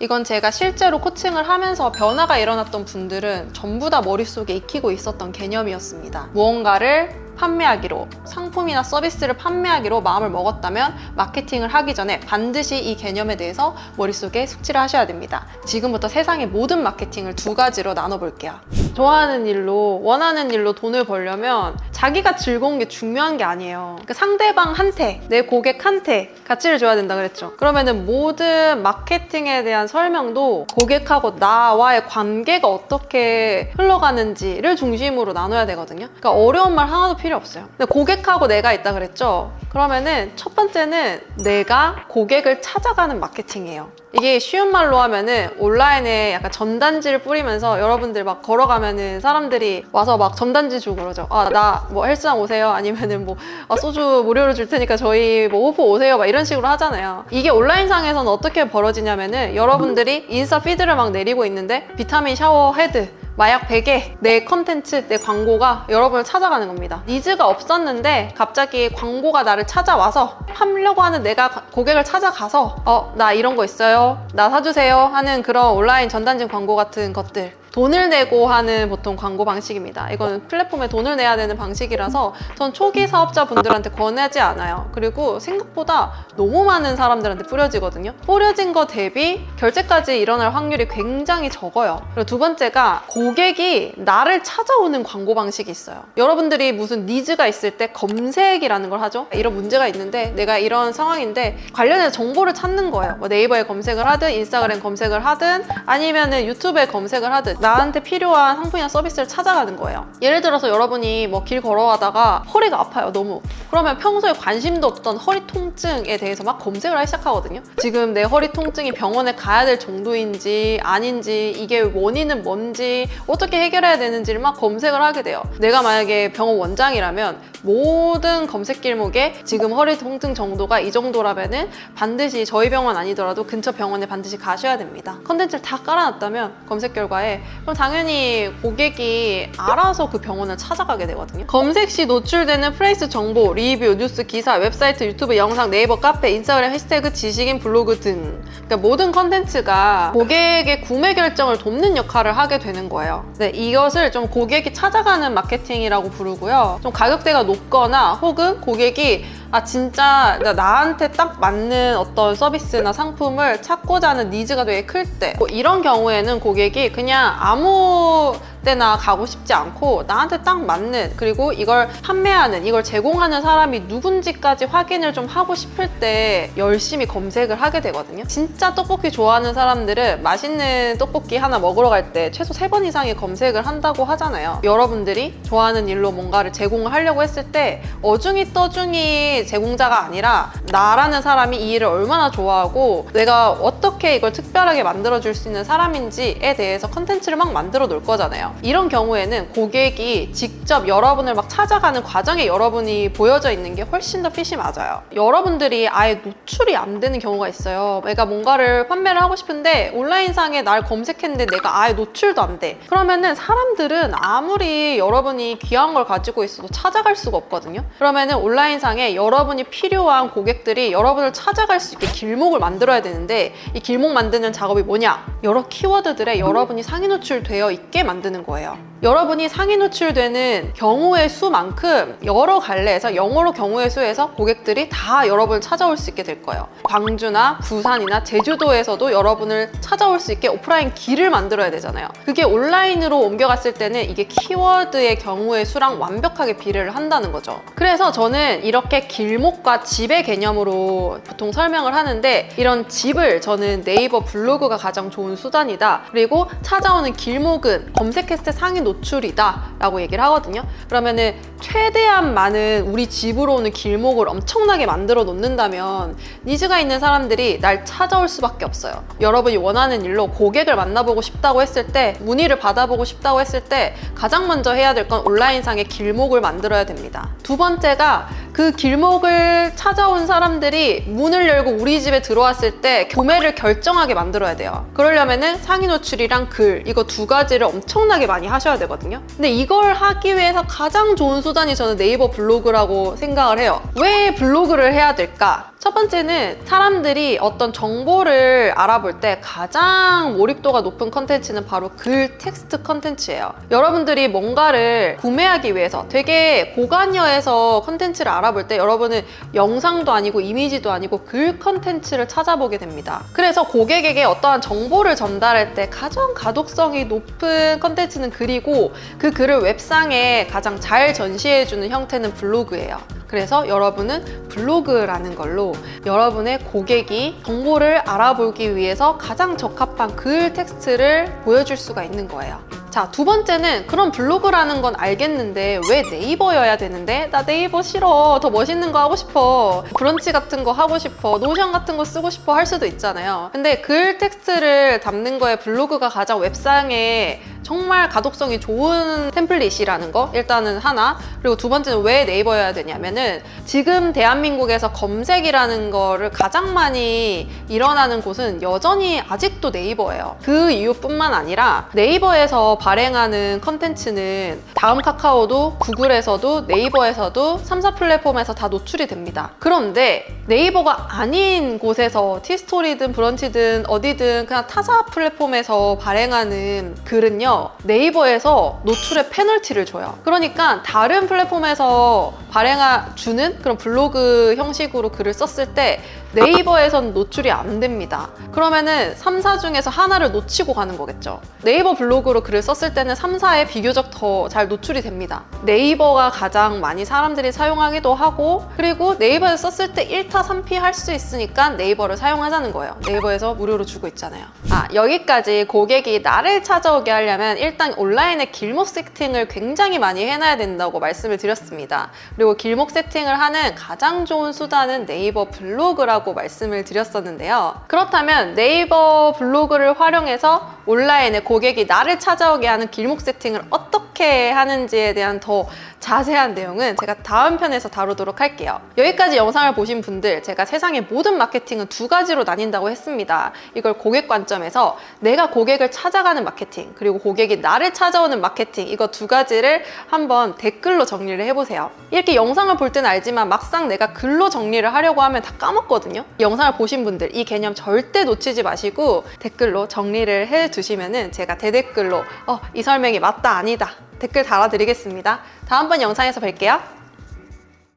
이건 제가 실제로 코칭을 하면서 변화가 일어났던 분들은 전부 다 머릿속에 익히고 있었던 개념이었습니다. 무언가를 판매하기로, 상품이나 서비스를 판매하기로 마음을 먹었다면 마케팅을 하기 전에 반드시 이 개념에 대해서 머릿속에 숙지를 하셔야 됩니다. 지금부터 세상의 모든 마케팅을 두 가지로 나눠볼게요. 좋아하는 일로, 원하는 일로 돈을 벌려면 자기가 즐거운 게 중요한 게 아니에요. 그 상대방한테, 내 고객한테 가치를 줘야 된다 그랬죠. 그러면은 모든 마케팅에 대한 설명도 고객하고 나와의 관계가 어떻게 흘러가는지를 중심으로 나눠야 되거든요. 그러니까 어려운 말 하나도 필요 없어요. 근데 고객하고 내가 있다 그랬죠. 그러면은 첫 번째는 내가 고객을 찾아가는 마케팅이에요. 이게 쉬운 말로 하면은 온라인에 약간 전단지를 뿌리면서 여러분들 막 걸어가면 은 사람들이 와서 막 전단지 주고 그러죠. 아, 나 뭐 헬스장 오세요? 아니면은 뭐 아, 소주 무료로 줄 테니까 저희 뭐 오프 오세요? 막 이런 식으로 하잖아요. 이게 온라인상에서는 어떻게 벌어지냐면은 여러분들이 인스타 피드를 막 내리고 있는데 비타민 샤워 헤드 마약 베개, 내 컨텐츠, 내 광고가 여러분을 찾아가는 겁니다. 니즈가 없었는데 갑자기 광고가 나를 찾아와서 하려고 하는 내가 가- 고객을 찾아가서 어, 나 이런 거 있어요. 나 사주세요. 하는 그런 온라인 전단지 광고 같은 것들. 돈을 내고 하는 보통 광고 방식입니다. 이거는 플랫폼에 돈을 내야 되는 방식이라서 전 초기 사업자분들한테 권하지 않아요. 그리고 생각보다 너무 많은 사람들한테 뿌려지거든요. 뿌려진 거 대비 결제까지 일어날 확률이 굉장히 적어요. 그리고 두 번째가 고객이 나를 찾아오는 광고 방식이 있어요. 여러분들이 무슨 니즈가 있을 때 검색이라는 걸 하죠. 이런 문제가 있는데 내가 이런 상황인데 관련해서 정보를 찾는 거예요. 뭐 네이버에 검색을 하든 인스타그램 검색을 하든 아니면은 유튜브에 검색을 하든 나한테 필요한 상품이나 서비스를 찾아가는 거예요. 예를 들어서 여러분이 뭐 길 걸어가다가 허리가 아파요, 너무. 그러면 평소에 관심도 없던 허리 통증에 대해서 막 검색을 하기 시작하거든요. 지금 내 허리 통증이 병원에 가야 될 정도인지 아닌지 이게 원인은 뭔지 어떻게 해결해야 되는지를 막 검색을 하게 돼요. 내가 만약에 병원 원장이라면 모든 검색 길목에 지금 허리 통증 정도가 이 정도라면은 반드시 저희 병원 아니더라도 근처 병원에 반드시 가셔야 됩니다. 컨텐츠를 다 깔아놨다면 검색 결과에 그럼 당연히 고객이 알아서 그 병원을 찾아가게 되거든요. 검색 시 노출되는 프레이스 정보, 리뷰, 뉴스, 기사, 웹사이트, 유튜브, 영상, 네이버, 카페, 인스타그램, 해시태그, 지식인, 블로그 등 그러니까 모든 컨텐츠가 고객의 구매 결정을 돕는 역할을 하게 되는 거예요. 네, 이것을 좀 고객이 찾아가는 마케팅이라고 부르고요. 좀 가격대가 높거나 혹은 고객이 아 진짜 나- 나한테 딱 맞는 어떤 서비스나 상품을 찾고자 하는 니즈가 되게 클 때. 이런 경우에는 고객이 그냥 아무 때나 가고 싶지 않고 나한테 딱 맞는 그리고 이걸 판매하는 이걸 제공하는 사람이 누군지까지 확인을 좀 하고 싶을 때 열심히 검색을 하게 되거든요. 진짜 떡볶이 좋아하는 사람들은 맛있는 떡볶이 하나 먹으러 갈 때 최소 세번 이상의 검색을 한다고 하잖아요. 여러분들이 좋아하는 일로 뭔가를 제공을 하려고 했을 때 어중이 떠중이 제공자가 아니라 나라는 사람이 이 일을 얼마나 좋아하고 내가 어떻게 이걸 특별하게 만들어줄 수 있는 사람인지에 대해서 컨텐츠를 막 만들어 놓을 거 잖아요. 이런 경우에는 고객이 직접 여러분을 막 찾아가는 과정에 여러분이 보여져 있는 게 훨씬 더 핏이 맞아요. 여러분들이 아예 노출이 안 되는 경우가 있어요. 내가 뭔가를 판매를 하고 싶은데 온라인상에 날 검색했는데 내가 아예 노출도 안 돼. 그러면은 사람들은 아무리 여러분이 귀한 걸 가지고 있어도 찾아갈 수가 없거든요. 그러면은 온라인상에 여러분이 필요한 고객들이 여러분을 찾아갈 수 있게 길목을 만들어야 되는데 이 길목 만드는 작업이 뭐냐? 여러 키워드들에 여러분이 상위 노출되어 있게 만드는 거예요. 여러분이 상위 노출되는 경우의 수만큼 여러 갈래에서 영어로 경우의 수에서 고객들이 다 여러분을 찾아올 수 있게 될 거예요. 광주나 부산이나 제주도에서도 여러분을 찾아올 수 있게 오프라인 길을 만들어야 되잖아요. 그게 온라인으로 옮겨갔을 때는 이게 키워드의 경우의 수랑 완벽하게 비례를 한다는 거죠. 그래서 저는 이렇게 길목과 집의 개념으로 보통 설명을 하는데 이런 집을 저는 네이버 블로그가 가장 좋은 수단이다. 그리고 찾아오는 길목은 검색했을 때 상위 노출이다. 라고 얘기를 하거든요. 그러면은 최대한 많은 우리 집으로 오는 길목을 엄청나게 만들어 놓는다면 니즈가 있는 사람들이 날 찾아올 수밖에 없어요. 여러분이 원하는 일로 고객을 만나보고 싶다고 했을 때 문의를 받아보고 싶다고 했을 때 가장 먼저 해야 될 건 온라인상의 길목을 만들어야 됩니다. 두 번째가 그 길목을 찾아온 사람들이 문을 열고 우리 집에 들어왔을 때 구매를 결정하게 만들어야 돼요. 그러려면은 상위 노출이랑 글 이거 두 가지를 엄청나게 많이 하셔야 되거든요. 근데 이걸 하기 위해서 가장 좋은 수단이 저는 네이버 블로그라고 생각을 해요. 왜 블로그를 해야 될까? 첫 번째는 사람들이 어떤 정보를 알아볼 때 가장 몰입도가 높은 컨텐츠는 바로 글 텍스트 컨텐츠예요. 여러분들이 뭔가를 구매하기 위해서 되게 고관여에서 컨텐츠를 알아볼 때 여러분은 영상도 아니고 이미지도 아니고 글 컨텐츠를 찾아보게 됩니다. 그래서 고객에게 어떠한 정보를 전달할 때 가장 가독성이 높은 컨텐츠는 글이고 그 글을 웹상에 가장 잘 전시해주는 형태는 블로그예요. 그래서 여러분은 블로그라는 걸로 여러분의 고객이 정보를 알아보기 위해서 가장 적합한 글 텍스트를 보여줄 수가 있는 거예요. 자, 두 번째는 그럼 블로그라는 건 알겠는데 왜 네이버여야 되는데? 나 네이버 싫어. 더 멋있는 거 하고 싶어. 브런치 같은 거 하고 싶어. 노션 같은 거 쓰고 싶어 할 수도 있잖아요. 근데 글 텍스트를 담는 거에 블로그가 가장 웹상에 정말 가독성이 좋은 템플릿이라는 거 일단은 하나 그리고 두 번째는 왜 네이버여야 되냐면은 지금 대한민국에서 검색이라는 거를 가장 많이 일어나는 곳은 여전히 아직도 네이버예요 그 이유뿐만 아니라 네이버에서 발행하는 컨텐츠는 다음 카카오도 구글에서도 네이버에서도 3사 플랫폼에서 다 노출이 됩니다. 그런데 네이버가 아닌 곳에서 티스토리든 브런치든 어디든 그냥 타사 플랫폼에서 발행하는 글은요 네이버에서 노출의 페널티를 줘요. 그러니까 다른 플랫폼에서 발행하 주는 그런 블로그 형식으로 글을 썼을 때 네이버에선 노출이 안 됩니다. 그러면은 3사 중에서 하나를 놓치고 가는 거겠죠. 네이버 블로그로 글을 썼을 때는 3사에 비교적 더 잘 노출이 됩니다. 네이버가 가장 많이 사람들이 사용하기도 하고 그리고 네이버에서 썼을 때 1타 3피 할 수 있으니까 네이버를 사용하자는 거예요. 네이버에서 무료로 주고 있잖아요. 아 여기까지 고객이 나를 찾아오게 하려면 일단 온라인에 길목 세팅을 굉장히 많이 해놔야 된다고 말씀을 드렸습니다. 그리고 길목 세팅을 하는 가장 좋은 수단은 네이버 블로그 라고 말씀을 드렸었는데요. 그렇다면 네이버 블로그를 활용해서 온라인에 고객이 나를 찾아오게 하는 길목 세팅을 어떻게 하는지에 대한 더 자세한 내용은 제가 다음 편에서 다루도록 할게요. 여기까지 영상을 보신 분들, 제가 세상의 모든 마케팅은 두 가지로 나뉜다고 했습니다. 이걸 고객 관점에서 내가 고객을 찾아가는 마케팅, 그리고 고객이 나를 찾아오는 마케팅, 이거 두 가지를 한번 댓글로 정리를 해보세요. 이렇게 영상을 볼 때는 알지만 막상 내가 글로 정리를 하려고 하면 다 까먹거든요. 영상을 보신 분들, 이 개념 절대 놓치지 마시고 댓글로 정리를 해주시면은 제가 대댓글로 어, 이 설명이 맞다, 아니다. 댓글 달아드리겠습니다. 다음번 영상에서 뵐게요.